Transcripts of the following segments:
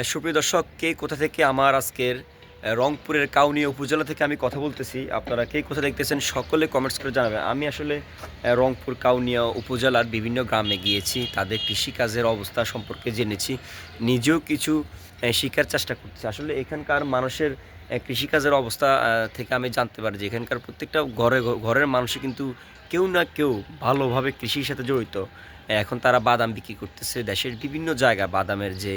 সুপ্রিয় দর্শক, কে কোথা থেকে আমার আজকের রংপুরের কাউনিয়া উপজেলা থেকে আমি কথা বলতেছি, আপনারা কে কোথা দেখতেছেন সকলে কমেন্টস করে জানাবেন। আমি আসলে রংপুর কাউনিয়া উপজেলার বিভিন্ন গ্রামে গিয়েছি, তাদের কৃষিকাজের অবস্থা সম্পর্কে জেনেছি, নিজেও কিছু শিখার চেষ্টা করতেছি। আসলে এখানকার মানুষের কৃষিকাজের অবস্থা থেকে আমি জানতে পারি যে এখানকার প্রত্যেকটা ঘরে, ঘরের মানুষই কিন্তু কেউ না কেউ ভালোভাবে কৃষির সাথে জড়িত। এখন তারা বাদাম বিক্রি করতেছে দেশের বিভিন্ন জায়গা বাদামের যে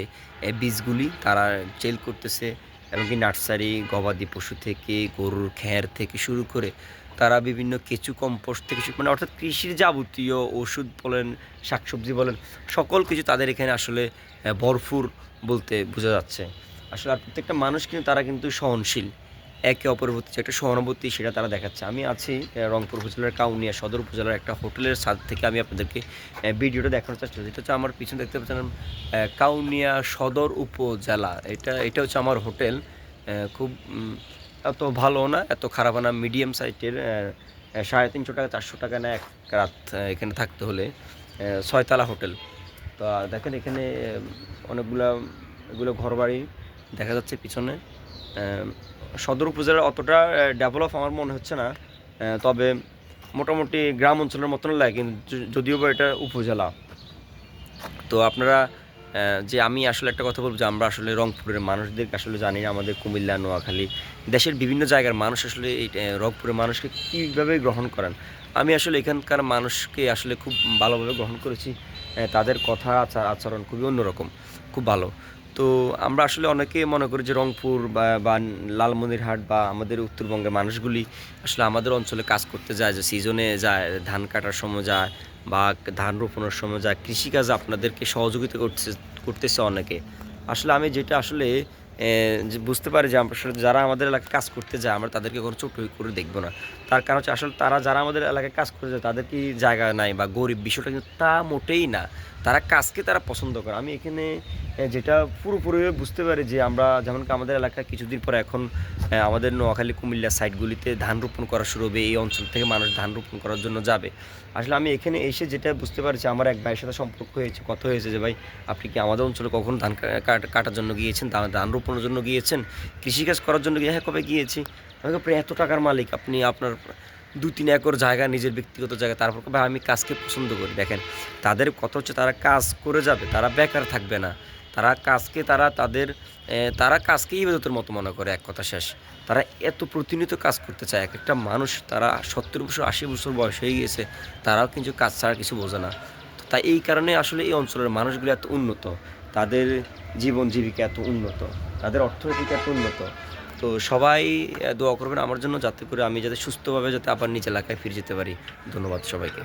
বীজগুলি তারা চেল করতেছে এমনকি নার্সারি, গবাদি পশু থেকে, গরুর খ্যার থেকে শুরু করে তারা বিভিন্ন কেঁচু, কম্পোস্ট থেকে মানে অর্থাৎ কৃষির যাবতীয় ওষুধ বলেন, শাকসবজি বলেন, সকল কিছু তাদের এখানে আসলে ভরপুর বলতে বোঝা যাচ্ছে। আসলে প্রত্যেকটা মানুষ কিন্তু তারা কিন্তু সহনশীল। একে অপরের প্রতি যে একটা সহানুভূতি সেটা তারা দেখাচ্ছে। আমি আছি রংপুর উপজেলার কাউনিয়া সদর উপজেলার একটা হোটেলের ছাদ থেকে আমি আপনাদেরকে ভিডিওটা দেখানোর চেষ্টা করছি। এটা হচ্ছে আমার পিছনে দেখতে পাচ্ছেন কাউনিয়া সদর উপজেলা। এটা এটা হচ্ছে আমার হোটেল খুব এত ভালো না, এত খারাপ না, মিডিয়াম সাইজের সাড়ে তিনশো টাকা, চারশো টাকা না, এক রাত এখানে থাকতে হলে ছয়তলা হোটেল। তো দেখেন এখানে অনেকগুলা, এগুলো ঘরবাড়ি দেখা যাচ্ছে পিছনে। সদর উপজেলার অতটা ডেভেলপ আমার মনে হচ্ছে না। তবে মোটামুটি গ্রাম অঞ্চলের মতন লাগে, কিন্তু যদিও বা এটা উপজেলা। তো আপনারা যে আমি আসলে একটা কথা বলব যে আমরা আসলে রংপুরের মানুষদেরকে আসলে জানি না, আমাদের কুমিল্লা, নোয়াখালী, দেশের বিভিন্ন জায়গার মানুষ আসলে এই রংপুরের মানুষকে কীভাবে গ্রহণ করেন। আমি আসলে এখানকার মানুষকে আসলে খুব ভালোভাবে গ্রহণ করেছি তাদের কথা আচার আচরণ খুবই অন্যরকম, খুব ভালো। তো আমরা আসলে অনেকে মনে করি যে রংপুর বা লালমনিরহাট বা আমাদের উত্তরবঙ্গের মানুষগুলি আসলে আমাদের অঞ্চলে কাজ করতে যায়, যে সিজনে যায়, ধান কাটার সময় যায় বা ধান রোপণের সময় যায়। কৃষিকাজ আপনাদেরকে সহযোগিতা করতে করতেছে অনেকে। আসলে আমি যেটা আসলে বুঝতে পারি যে আমরা আসলে যারা আমাদের এলাকায় কাজ করতে যায়, আমরা তাদেরকে কোনো ছোট করে দেখব না। তার কারণ হচ্ছে আসলে তারা যারা আমাদের এলাকায় কাজ করতে যায়, তাদের কি জায়গা নাই বা গরিব, বিষয়টা কিন্তু তা মোটেই না। তারা কাজকে তারা পছন্দ করে। আমি এখানে যেটা পুরোপুরি বুঝতে পারি যে আমরা যেমন আমাদের এলাকায় কিছুদিন পরে এখন আমাদের নোয়াখালী, কুমিল্লা সাইডগুলিতে ধান রোপণ করা শুরু হবে। এই অঞ্চল থেকে মানুষ ধান রোপণ করার জন্য যাবে। আসলে আমি এখানে এসে যেটা বুঝতে পারছি, আমার এক ভাইয়ের সাথে সম্পর্ক হয়েছে, কথা হয়েছে যে, ভাই, আপনি কি আমাদের অঞ্চলে কখনো ধান কাট- কাটার জন্য গিয়েছেন? ধান ধান রোপণের জন্য গিয়েছেন কৃষিকাজ করার জন্য গিয়ে হ্যাঁ কবে গিয়েছি? আমি বললাম, আপনি এত টাকার মালিক আপনি আপনার দু তিন একর জায়গা নিজের ব্যক্তিগত জায়গা তারপর ভাই আমি কাজকে পছন্দ করি? দেখেন তাদের কথা হচ্ছে তারা কাজ করে যাবে তারা বেকার থাকবে না। তারা কাজকে তারা তাদের তারা কাজকেই ইবাদতের মতো মনে করে এক কথা শেষ। তারা এত প্রতিনিয়ত কাজ করতে চায় এক একটা মানুষ তারা সত্তর বছর আশি বছর বয়স হয়ে গিয়েছে তারাও কিন্তু কাজ ছাড়া কিছু বোঝে না। তাই এই কারণে আসলে এই অঞ্চলের মানুষগুলো এত উন্নত, তাদের জীবন জীবিকা এত উন্নত, তাদের অর্থনৈতিক এত উন্নত। তো সবাই দোয়া করবেন আমার জন্য যাতে করে আমি যাতে সুস্থভাবে যাতে আবার নিজ এলাকায় ফিরে যেতে পারি। ধন্যবাদ সবাইকে।